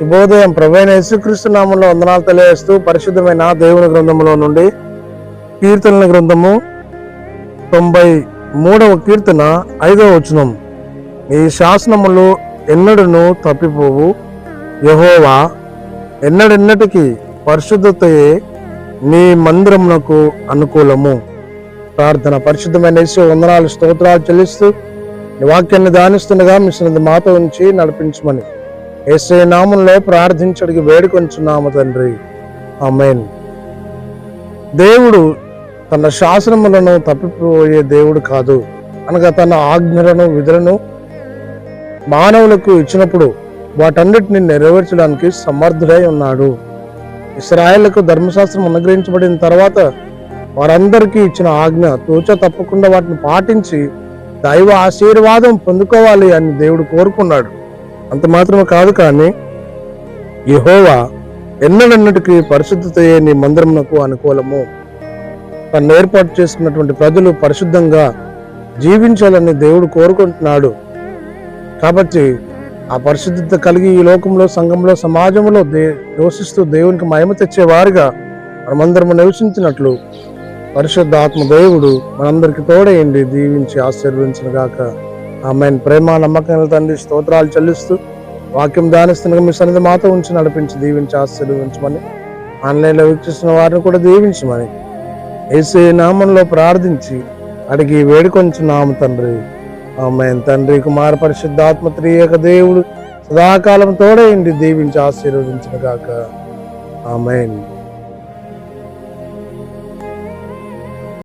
శుభోదయం ప్రభైన యేసుక్రీస్తు నామంలో వందనాలు తెలియజేస్తూ పరిశుద్ధమైన దేవుని గ్రంథములో నుండి కీర్తనల గ్రంథము తొంభై మూడవ కీర్తన ఐదవ వచనం. ఈ శాసనములు ఎన్నడను తప్పిపోవు. యహోవా ఎన్నడెన్నటికి పరిశుద్ధతయే నీ మందిరమునకు అనుకూలము. ప్రార్థన పరిశుద్ధమైన యేసు వందనాలు స్తోత్రాలు చెల్లిస్తూ వాక్యాన్ని ధ్యానిస్తుండగా మిషన్ మాతో ఉంచి నడిపించమని. ఏసే నామంలో ప్రార్థించడికి వేడుకొంచున్నాము తండ్రి. ఆమెన్. దేవుడు తన శాసనములను తప్పిపోయే దేవుడు కాదు. అనగా తన ఆజ్ఞలను విధులను మానవులకు ఇచ్చినప్పుడు వాటన్నిటిని నెరవేర్చడానికి సమర్థుడై ఉన్నాడు. ఇస్రాయేళ్ళకు ధర్మశాస్త్రం అనుగ్రహించబడిన తర్వాత వారందరికీ ఇచ్చిన ఆజ్ఞ తూచ తప్పకుండా వాటిని పాటించి దైవ ఆశీర్వాదం పొందుకోవాలి అని దేవుడు కోరుకున్నాడు. అంత మాత్రమే కాదు కానీ యహోవా ఎన్నడన్నటికి పరిశుద్ధతయే నీ మందిరమునకు అనుకూలము. తను ఏర్పాటు చేసుకున్నటువంటి ప్రజలు పరిశుద్ధంగా జీవించాలని దేవుడు కోరుకుంటున్నాడు. కాబట్టి ఆ పరిశుద్ధత కలిగి ఈ లోకంలో సంఘంలో సమాజంలో దే నివసిస్తూ దేవునికి మహిమ తెచ్చేవారుగా మనమందరము నివసించినట్లు పరిశుద్ధ ఆత్మ దేవుడు మనందరికి తోడయండి దీవించి ఆశీర్వదించిన గాక. ఆమె ప్రేమ నమ్మకం తండ్రి స్తోత్రాలు చెల్లిస్తూ వాక్యం ధ్యానిస్తున్న మీ సన్నిధి మాతో ఉంచి నడిపించి దీవించి ఆశీర్వించమని ఆన్లైన్లో వీక్షిస్తున్న వారిని కూడా దీవించమని ఏసే నామంలో ప్రార్థించి అడిగి వేడుకొంచున్నాము తండ్రి. ఆమె తండ్రి కుమార పరిశుద్ధాత్మ త్రియేక దేవుడు సదాకాలం తోడేయండి దీవించి ఆశీర్వదించిన కాక ఆమెన్.